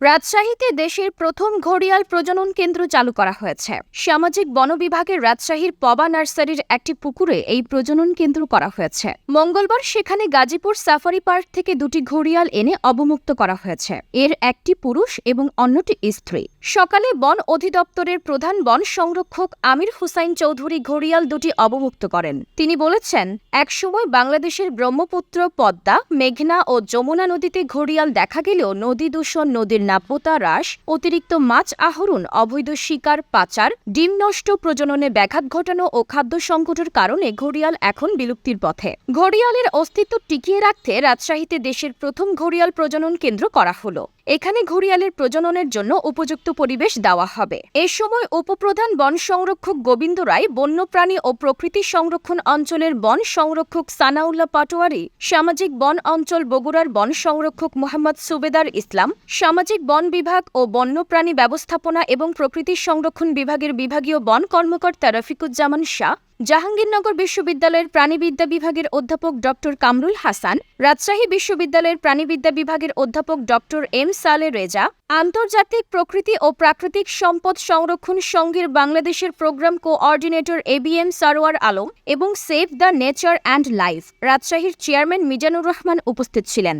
রাজশাহীতে দেশের প্রথম ঘড়িয়াল প্রজনন কেন্দ্র চালু করা হয়েছে। সামাজিক বন বিভাগের রাজশাহীর পবা নার্সারির একটি পুকুরে এই প্রজনন কেন্দ্র করা হয়েছে। মঙ্গলবার সেখানে গাজীপুর সাফারি পার্ক থেকে দুটি ঘড়িয়াল এনে অবমুক্ত করা হয়েছে। এর একটি পুরুষ এবং অন্যটি স্ত্রী। সকালে বন অধিদপ্তরের প্রধান বন সংরক্ষক আমির হুসাইন চৌধুরী ঘড়িয়াল দুটি অবমুক্ত করেন। তিনি বলেছেন একসময় বাংলাদেশের ব্রহ্মপুত্র পদ্মা, মেঘনা ও যমুনা নদীতে ঘড়িয়াল দেখা গেলেও নদী দূষণ নদীর নাব্যতা হ্রাস অতিরিক্ত মাছ আহরণ, অবৈধ শিকার, পাচার, ডিম নষ্ট প্রজননে ব্যাঘাত ঘটানো ও খাদ্য সংকটের কারণে ঘড়িয়াল এখন বিলুপ্তির পথে। ঘড়িয়ালের অস্তিত্ব টিকিয়ে রাখতে রাজশাহীতে দেশের প্রথম ঘড়িয়াল প্রজনন কেন্দ্র করা হলো। এখানে ঘড়িয়ালের প্রজননের জন্য উপযুক্ত পরিবেশ দেওয়া হবে। এ সময় উপপ্রধান বন সংরক্ষক গোবিন্দ রায়, বন্যপ্রাণী ও প্রকৃতি সংরক্ষণ অঞ্চলের বন সংরক্ষক সানাউল্লাহ পাটোয়ারি, সামাজিক বন অঞ্চল বগুড়ার বন সংরক্ষক মোহাম্মদ সুবেদার ইসলাম, সামাজিক বন বিভাগ ও বন্যপ্রাণী ব্যবস্থাপনা এবং প্রকৃতি সংরক্ষণ বিভাগের বিভাগীয় বন কর্মকর্তা রফিকুজ্জামান শাহ জাহাঙ্গীরনগর বিশ্ববিদ্যালয়ের প্রাণীবিদ্যা বিভাগের অধ্যাপক ডক্টর কামরুল হাসান, রাজশাহী বিশ্ববিদ্যালয়ের প্রাণীবিদ্যা বিভাগের অধ্যাপক ডক্টর এম সালে রেজা, আন্তর্জাতিক প্রকৃতি ও প্রাকৃতিক সম্পদ সংরক্ষণ সংঘের বাংলাদেশের programme coordinator A B M Sarwar Alam এবং save the nature and life রাজশাহীর চেয়ারম্যান মিজানুর রহমান উপস্থিত ছিলেন।